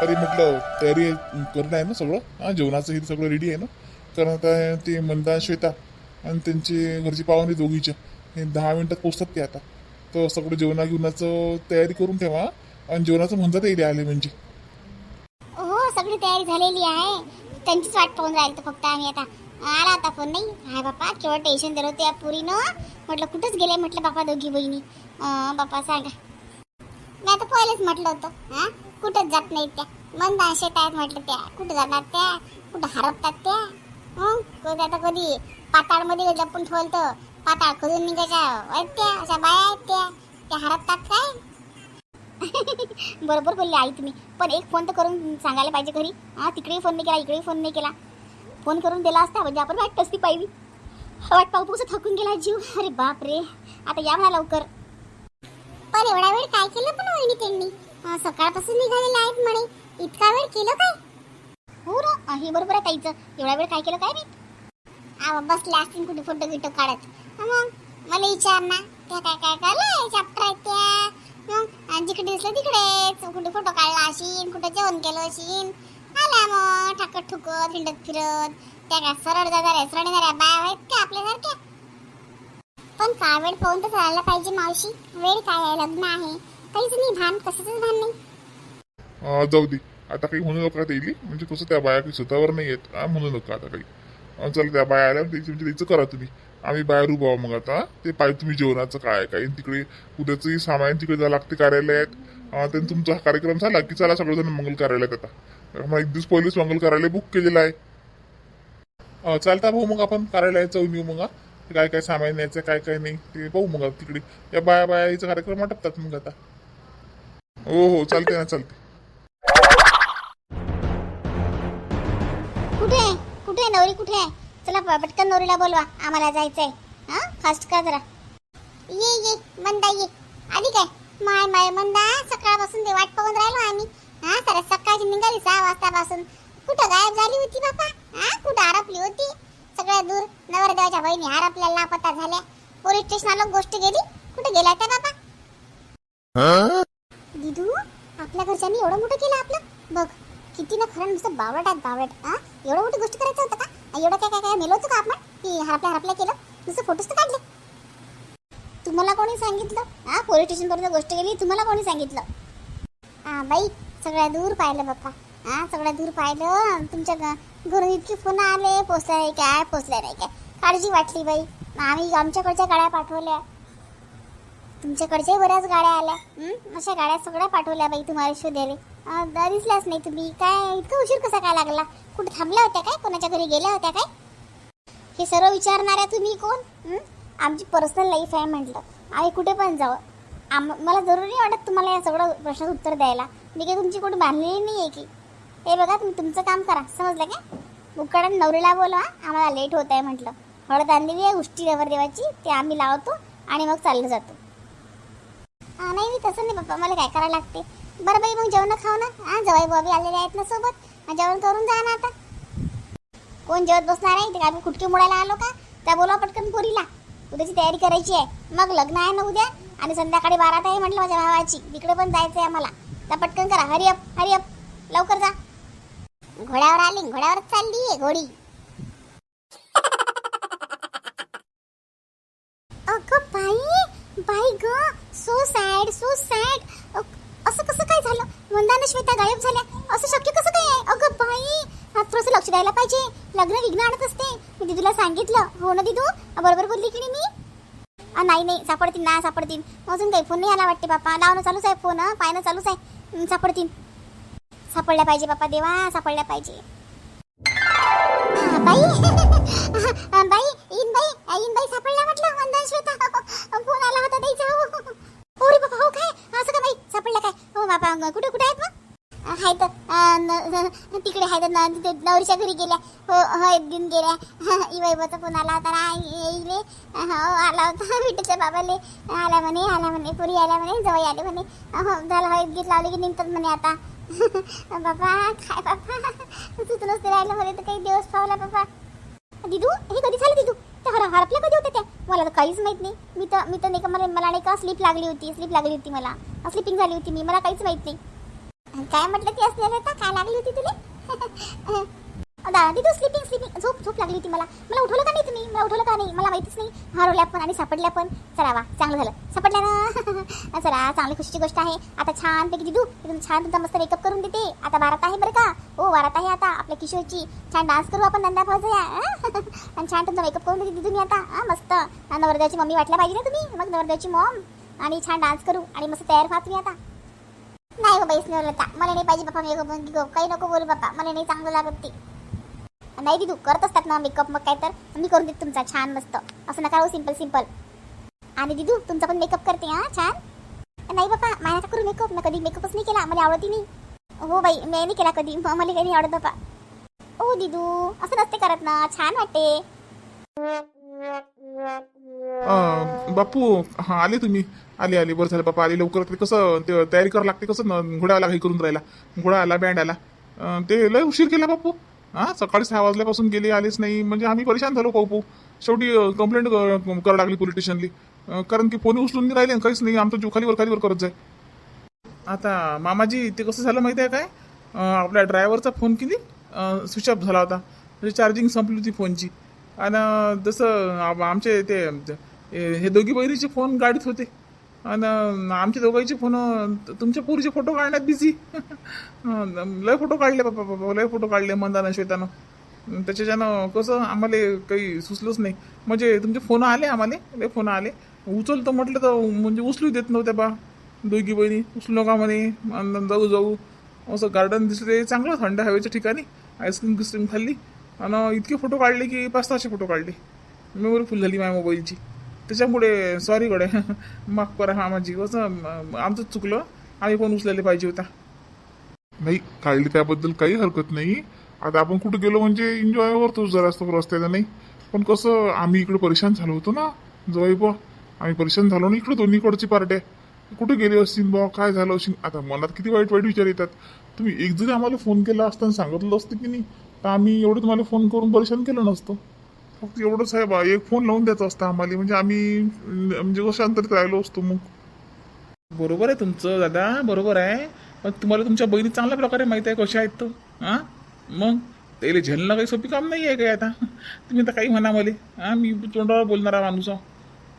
तरी म्हटलं तयारी करणं आहे ना सगळं? हां जेवणाचं हे सगळं रेडी आहे ना? कारण आता ते मंदा श्वेता आणि त्यांची घरची पाहुणे दोघीच्या हे दहा मिनटात पोचतात ते आता. तर सगळं जेवणा घेऊनाचं तयारी करून ठेवा आणि जेवणाचं म्हणतात येईल आले म्हणजे. हो सगळी तयारी झालेली आहे. त्यांचीच वाट पाहून राहील तर फक्त आम्ही आता. आला आता फोन नाही. हाय बापा केवळ टेन्शन दिलं होतं या पुरीनं. म्हटलं कुठंच गेले? म्हटलं बापा दोघी बहिणी. बापा सांगा. मी आता पहिलेच म्हटलं होतं हा. कुठंच जात नाही त्या. मंद असे आहेत म्हटलं त्या. कुठं जातात त्या? कुठं हरपतात त्या? मग? कधी आता कधी? पाताळमध्ये जपून ठेवलं पाताळ खोदून निघायच्या आहेत त्या? अशा बाया आहेत त्या? त्या हरपतात काय? बरोबर बोलले आई तुम्ही. पण एक फोन तर करून सांगायला पाहिजे घरी. हा तिकडेही फोन नाही केला इकडेही फोन नाही केला. फोन करून दिला असता म्हणजे आपण वाट असती पाहिली. वाट पाहू कसं थकून गेला जीव. अरे बाप रे आता या म्हणा लवकर. पण एवढा वेळ काय केलं पण वहिनी त्यांनी? सकाळपासून निघालेले आहेत म्हणे इतका वेळ केलं काय? हो र हे बरोबर आहे ताईचं. एवढा वेळ काय केलं काय नाही? आवा बसले असतील कुठे फोटो गिटो काढत. मग? मला विचार ना. त्या काय काय काय चॅप्टर आहेत त्या. मग? आणि जिकडे दिसलं तिकडेच. कुठे फोटो काढला अशीन कुठं जेवण केलं अशीन. आल्या मग ठाकत ठुकत हिंडत फिरत. त्या काय सरळ जाणाऱ्या सरळ येणाऱ्या बाया आहेत का आपल्यासारख्या? पण काय वेळ पाहून तर चालायला पाहिजे मावशी? वेळ काय आहे लग्न आहे. काहीच नाही भान. कशाचंच भान नाही. अं, जाऊ दे. आता काही म्हणू नका येईल म्हणजे कसं त्या बाया काही स्वतःवर नाही येत हा म्हणू नका आता काही. अं, चला त्या बाया आल्या. त्याची म्हणजे त्याचं करा तुम्ही. आम्ही बाहेर उभा आहो मग आता. ते पाहिजे तुम्ही जेवणाचं काय काय तिकडे उद्याचंही सामान तिकडे जावं लागते कार्यालयात. अं, त्यांनी तुमचा हा कार्यक्रम झाला की चला सगळेजण मंगल कार्यालयात आता. मग एक दिवस पहिलेच मंगल कार्यालय बुक केलेलं आहे. अं, चालता भाऊ मग आपण कार्यालयात जाऊन येऊ मग हा. काय काय सामान न्यायचं काय काय नाही ते पाहू मग तिकडे. या बाया बाया बायाचा कार्यक्रम आटपतात मग आता. हो हो चालते ना चालते कुठे आहे? कुठे आहे नवरी? कुठे आहे? चला प- पटकन नवरीला बोलवा. आम्हाला जायचंय. हा? फास्ट करा जरा? ये ये मंदा ये. आली काय? माय माय मंदा सकाळपासून ते वाट पाहून राहिलो आम्ही. हा तर सकाळची निघाली सहा वाजतापासून. कुठं गायब झाली होती बापा? हा कुठं हरपली होती? सगळ्या दूर नवरदेवाच्या बहिणी हरपल्या लापता झाल्या. पोलीस स्टेशनला गोष्ट गेली? कुठे गेल्या त्या बापा? दिदू आपल्या घरच्यांनी एवढं मोठं केलं आपलं? बघ किती ना खरं नुसतं बावट आहेत बावट हा एवढं मोठी गोष्ट करायचं होतं का? एवढं काय काय काय मेलो होतं का आपण? की हरपल्या हरपल्या केलं? नुसतं फोटोज तर काढले. तुम्हाला कोणी सांगितलं? हा पोलीस स्टेशनपर्यंत गोष्ट केली तुम्हाला कोणी सांगितलं? हा बाई सगळ्या दूर पाहिलं बाप्पा. हा सगळ्या दूर पाहिलं तुमच्या घरून इतके फोन आले पोचल्या नाही काय पोचल्या नाही काय? काळजी वाटली बाई. आम्ही आमच्याकडच्या गाड्या पाठवल्या. तुमच्याकडच्याही बऱ्याच गाड्या आल्या. अशा गाड्या सगळ्या पाठवल्या बाई तुम्हाला शोधायला. द्यायला दिसलाच दिसल्याच नाही तुम्ही. काय इतका उशीर कसा काय लागला? कुठे थांबल्या होत्या काय? कोणाच्या घरी गेल्या होत्या काय? हे सर्व विचारणाऱ्या तुम्ही कोण? आमची पर्सनल लाईफ आहे म्हटलं. आम्ही कुठे पण जाऊ आम मला जरुरी वाटत तुम्हाला या सगळं प्रश्नाचं उत्तर द्यायला. मी काही तुमची कुठे बांधलेली नाही आहे की. हे बघा तुम्ही तुमचं काम करा. समजलं काय मुक्काडन नवरीला बोलवा. आम्हाला लेट होत आहे म्हटलं. हळद आणलेली आहे उष्टी रवर देवाची. ते आम्ही लावतो आणि मग चाललं जातो. नाही नाही तसं नाही बाप्पा मला काय करायला लागते. बरं बाई मग जेवण खाऊ ना. हा जवाई बॉबी आलेले आहेत ना सोबत. जेवण करून जा ना आता. कोण जेवत बसणार आहे? ते काय कुटके आलो का? त्या बोलवा पटकन पोरीला. उद्याची तयारी करायची आहे. मग लग्न आहे ना उद्या. आणि संध्याकाळी बारात आहे म्हटलं माझ्या भावाची. तिकडे पण जायचं आहे आम्हाला. तर पटकन करा. Hurry up hurry up. लवकर जा. घोड्यावर आली घोड्यावर चालली आहे घोडी अगं बाई बाई ग सो सॅड सो सॅड असं कसं काय झालं? वंदाने श्वेता गायब झाल्या. असं शक्य कसं काय आहे? अगं बाई आज थोडंसं लक्ष द्यायला पाहिजे. लग्न विघ्न आणत असते. मी दिदूला सांगितलं. हो ना दिदू? बरोबर बोलली की नाही मी? नाही नाही. सापडतील ना सापडतील. अजून काही फोन नाही आला वाटते बापा. लावणं चालूच आहे फोन पायनं चालूच आहे. सापडतील. सापडल्या पाहिजे बापा. देवा सापडल्या पाहिजे. बाई in by a, in by सापडल्या म्हटलं वंदन श्वेता फोन आला होता द्यायचा हो हो रे बाबा हो काय असं का बाई सापडलं काय हो बाबा कुठे कुठे आहेत मग आहेत अ, न- न- तिकडे न- तिथे नवरीच्या घरी गेल्या. हो हो एक दिन गेल्या. इवाईबाचा फोन आला होता ना येईले. हो आला होता विठूच्या बाबाले. आला म्हणे आला म्हणे पुरी आल्या म्हणे जवळ आले म्हणे. हो झालं हो गीत लावले की निघतात म्हणे आता. बाबा काय बाबा? तू नसते राहिलं म्हणे तर काही दिवस पावला बाबा. दिदू हे कधी झालं दिदू? त्या हर हरपल्या कधी होत्या त्या? मला तर काहीच माहीत नाही. मी तर मी तर नाही का मला मला नाही का स्लीप लागली होती स्लीप लागली होती मला. स्लिपिंग झाली होती मी मला काहीच माहीत नाही. काय म्हटलं ती असलेलं होता? काय लागली होती तुला? दादी तू स्लिपिंग स्लिपिंग झोप झोप लागली होती मला. मला उठवलं का नाही तुम्ही? मला उठवलं का नाही? मला माहितीच नाही. हरवल्या पण आणि सापडल्या पण चला वा चांगलं झालं. सापडल्या ना? चला चांगली खुशीची गोष्ट आहे. आता छानपैकी दिदू एकदम छान तुमचा मस्त मेकअप करून देते. आता बारात आहे बरं का? ओ बारात आहे आता आपल्या किशोरची. छान डान्स करू आपण नंदा फौज आणि छान तुमचा मेकअप करून देते दिदू मी आता. हा मस्त. आणि नवरदेवाची मम्मी वाटल्या पाहिजे ना तुम्ही? मग नवरदेवाची मॉम आणि छान डान्स करू आणि मस्त तयार व्हा तुम्ही आता. नाही हो बाबा इसने लता मला नाही पाहिजे बापा मेकअप काही नको बोलू बापा. मला नाही चांगलं लागत ते. नाही दीदू करत असतात ना मेकअप मग काय तर. मी करून देते तुमचा छान मस्त. असं नका हो सिंपल सिंपल आणि दिदू तुमचा पण मेकअप करते हा छान. नाही बापा माझ्या नका करू मेकअप. ना कधी मेकअपच नाही केला मला आवडती नाही. हो बाई मी नाही केला कधी. मला काही नाही आवडत बापा. ओ दिदू असं नसते करत ना. छान वाटते. अं, बापू हा आले तुम्ही. आले आले. बरं झालं बापा आले लवकर ते कसं ते तयारी करावं लागते कसं न घोड्याला काही करून राहिला. घोडा आला बँड आला. अं, ते लय उशीर केला बापू. हा सकाळी सहा वाजल्यापासून गेले आलेच नाही. म्हणजे आम्ही परेशान झालो पाहू शेवटी कंप्लेंट करावं लागली पोलीस स्टेशनली अं, कारण की फोन उचलून नाही राहिले आणि काहीच नाही. आमचं जीव खालीवर खालीवर करत जाय. आता मामाजी ते कसं झालं माहिती आहे काय? अं, आपल्या ड्रायव्हरचा फोन किती? स्विच ऑफ झाला होता. म्हणजे चार्जिंग संपली होती फोनची आणि जसं आमचे ते हे दोघी बहिणीचे फोन गाडीत होते. आणि आमच्या दोघांचे फोन तुमच्या पोरीचे फोटो काढण्यात बिझी लय फोटो काढले बाबा बाबा लय फोटो काढले मंदानं श्वेतानं. त्याच्याच्यानं कसं आम्हाला काही सुचलंच नाही. म्हणजे तुमचे फोन आले आम्हाला लय फोन आले. उचलतो म्हटलं तर म्हणजे उचलू देत नव्हत्या बा दोघी बहिणी. उचलू नका म्हणे जाऊ जाऊ. असं गार्डन दिसले चांगलं थंड हवेच्या ठिकाणी. आईस्क्रीम गिस्क्रीम खाल्ली. आणि इतके फोटो काढले की पाच सहाशे फोटो काढले. मेमोरी फुल झाली माझ्या मोबाईलची. त्याच्यामुळे सॉरी गडे माफ करा हा माझी कसं आमचं आमचंच चुकलं. आम्ही पण उचलायला पाहिजे होता. नाही काढली त्याबद्दल काही हरकत नाही. आता आपण कुठे गेलो म्हणजे एन्जॉय करतो जरा असतो रस्त्याला नाही? पण कसं आम्ही इकडे परेशान झालो होतो ना जवाई बुवा. आम्ही परेशान झालो ना इकडे दोन्हीकडची पार्ट्या. कुठे गेले असतील बा काय झालं असेल आता मनात किती वाईट वाईट विचार येतात. तुम्ही एक जरी आम्हाला फोन केला असता आणि सांगितलं असतं की नाही तर आम्ही एवढं तुम्हाला फोन करून परेशान केलं नसतं. फक्त एवढंच आहे बा एक फोन लावून द्यायचा असता आम्हाला. म्हणजे आम्ही म्हणजे कसं शांततेत राहिलो असतो मग. बरोबर आहे तुमचं दादा बरोबर आहे. पण तुम्हाला तुमच्या बहिणी चांगल्या प्रकारे माहिती आहे कशा आहेत तो. हां? मग? त्याला झेलणं काही सोपी काम नाही आहे काय आता? तुम्ही आता काही म्हणा मला. हां मी तोंडावर बोलणारा माणूस आहो.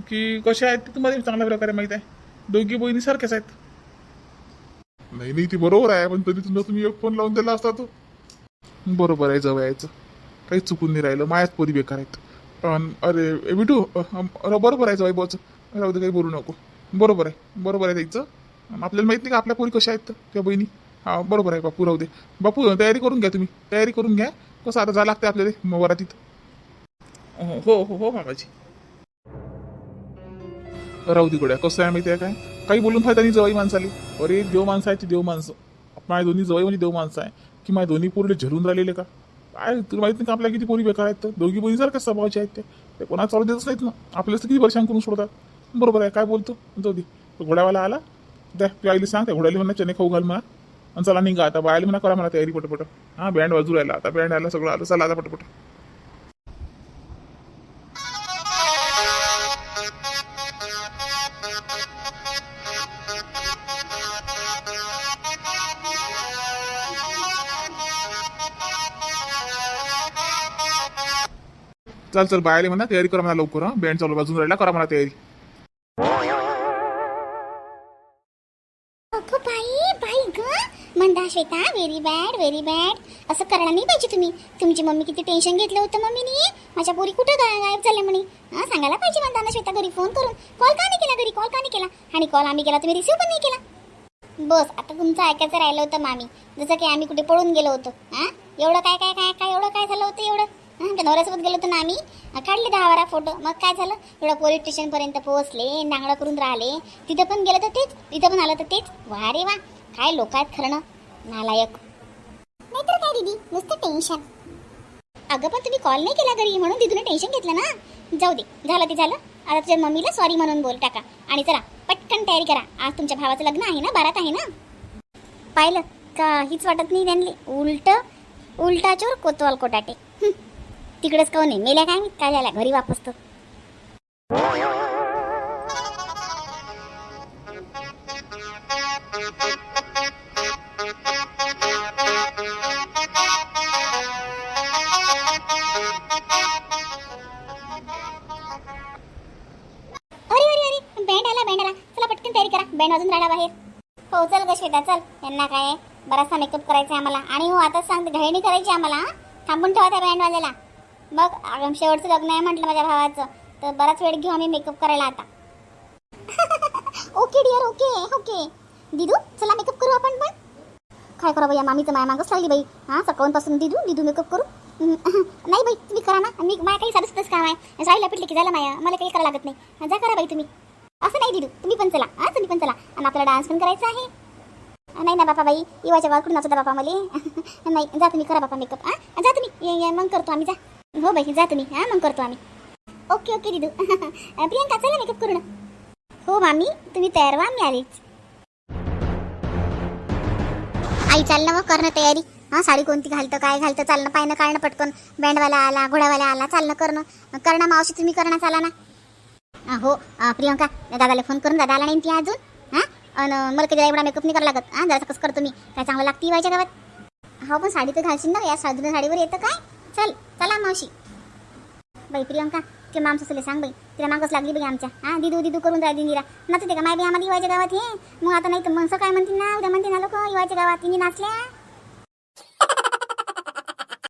की कशा आहेत ते तुम्हाला चांगल्या प्रकारे माहीत आहे. दोघी बहिणी सारख्याच आहेत. नाही नाही ती बरोबर आहे. पण तरी तुमचा तुम्ही एक फोन लावून दिला असता तो. बरोबर आहे जवळ यायचं काही चुकून नाही राहिलं. मायाच पोरी बेकार आहेत. अरे ए, बिटू अ, बरोबर आहे जवाई बोचं राहू दे काही बोलू नको. बरोबर आहे बरोबर आहे त्याचं. आपल्याला माहीत नाही का आपल्या पोरी कशा आहेत त्या बहिणी? हा बरोबर आहे बापू राहू दे. बापू तयारी करून घ्या तुम्ही. तयारी करून घ्या. कसं आता जा लागते आपल्याला म- वरातीत. हो हो हो हो मामाजी. राहू दे गड्या कसं आहे माहिती आहे काय? काही बोलून फायदा नाही जवाई माणसाली. अरे देव माणसं आहे ती देव माणसं. माझ्या दोन्ही जवाई म्हणजे देव माणसं आहे. की माझ्या दोन्ही पोरीले झरून राहिलेले का? काय तुला माहीत नाही का आपल्या किती पोरी बेकार आहेत तर? दोघी पोरी सारख्या स्वभावाच्या आहेत ते. कोणाला चालू देतच नाहीत ना. आपल्याला तर किती परेशान करून सोडतात. बरोबर आहे काय बोलतो? जाऊ दे. घोड्यावाला आला. द्या तू आईली सांग त्या घोड्याला म्हणा चने खाऊ घाल म्हणा आणि चला निघा. आता बायला म्हणा करा म्हणा तयारी पटपट. हां बँड वाजू राहिला. आता बँड आला सगळं आलं. चला आता पटपट. चल चल बायला म्हणा तयारी करा म्हणा लवकर हा. बँड चालू बाजून राहिला करा म्हणा तयारी. अगं बाई बाई ग. म्हणता Shweta very bad very bad असं करायला नाही पाहिजे तुम्ही. तुमची मम्मी किती टेन्शन घेतलं होतं मम्मीनी. माझ्या पोरी कुठं गा- गायब झाल्या म्हणे. हां सांगायला पाहिजे मंदाना श्वेता घरी फोन करून. कॉल का नाही केला घरी? कॉल का नाही केला? आणि कॉल आम्ही केला तुम्ही रिसिव्ह पण नाही केला. बस आता तुमचं ऐकायचं राहिलं होतं मामी. जसं की आम्ही कुठे पळून गेलो होतो. हां? एवढं काय काय काय काय एवढं काय झालं होतं एवढं? हा आमच्या नवऱ्यासोबत गेलो होतो ना आम्ही. काढले दहा बारा फोटो. मग काय झालं? एवढं पोलीस स्टेशनपर्यंत पोहोचले नांगडा करून राहिले. तिथं पण गेलं तर तेच तिथं पण आलं तर तेच. वा रे वा काय लोक आहेत खरं ना. नालायक. नाहीतर काय दीदी? नुसतं टेन्शन अगं पण तुम्ही कॉल नाही केला घरी म्हणून दिदूने टेन्शन घेतलं ना. जाऊ दे झालं ते झालं. आता तुझ्या मम्मीला सॉरी म्हणून बोल टाका. आणि चला पटकन तयारी करा. आज तुमच्या भावाचं लग्न आहे ना बारात आहे ना? पाहिलं काहीच वाटत नाही त्यांनी उलट उलटाचोर कोतवाल कोटाटे. हं. तिकडेच काऊन आहे? मेल्या काय? काय झाला? घरी वापस तो. राहणार बाहेर. हो चल चल. यांना काय? बराचसा मेकअप करायचा आहे आम्हाला. आणि हो आता सांग घाई करायची आम्हाला थांबून ठेवा त्या बँड वाजायला. बघ शेवटचं लग्न आहे म्हटलं माझ्या भावाचं. तर बराच वेळ घेऊ आम्ही मेकअप करायला आता. ओके डिअर ओके ओके दिदू चला मेकअप करू आपण पण. काय करा बाई मामीचं माया मागच लागली बाई. हां सकाळपासून दिदू दिदू मेकअप करू. नाही बाई तुम्ही करा ना. मी माझ्या काही साधं काम आहे. राहिला पिटली की झालं माया. मला काही करावं लागत नाही. जा करा बाई तुम्ही. असं नाही दिदू तुम्ही पण चला. हां तुम्ही पण चला. आणि आपल्याला डान्स पण करायचा आहे. नाही ना बापा बाई इवाच्या वाकडून असं बापा मला नाही जा तुम्ही करा बापा मेकअप हां जा तुम्ही. ये, मग करतो आम्ही जा. हो बाई जा तुम्ही हां मग करतो आम्ही. ओके ओके दिदू प्रियंका चला मेकअप करू ना. हो मामी तुम्ही तयार व्हा मी आलीच. आई चाल ना मग करणं तयारी. हा साडी कोणती घालतं काय घालतं चालणं पायनं काढणं पटकन. बँडवाला आला घोड्यावाला आला चालणं करणं करणं मावशी तुम्ही करणं चाला ना. अं, हो अं, प्रियंका दादाला फोन करून दादा आला नाही ती अजून? हां? आणि मला कधी एवढा मेकअप नाही करावा लागत. हां जरा कसं करतो मी? काय चांगलं लागते वायच्या गावात? हो पण साडी तर घालशील ना या साधून साडीवर येतं काय? चल चला मावशी. बाई प्रियंका ते माम ससले सांग बाई तिला मागच लागली बाई आमच्या. हा दिदू दिदू करून राहिली निरा. नाचते का? माय बाई आम्हाला इवायच्या गावात हे? मग आता नाही तर मग काय म्हणते ना उद्या म्हणते ना लोक इवायच्या गावात तिने नाचल्या.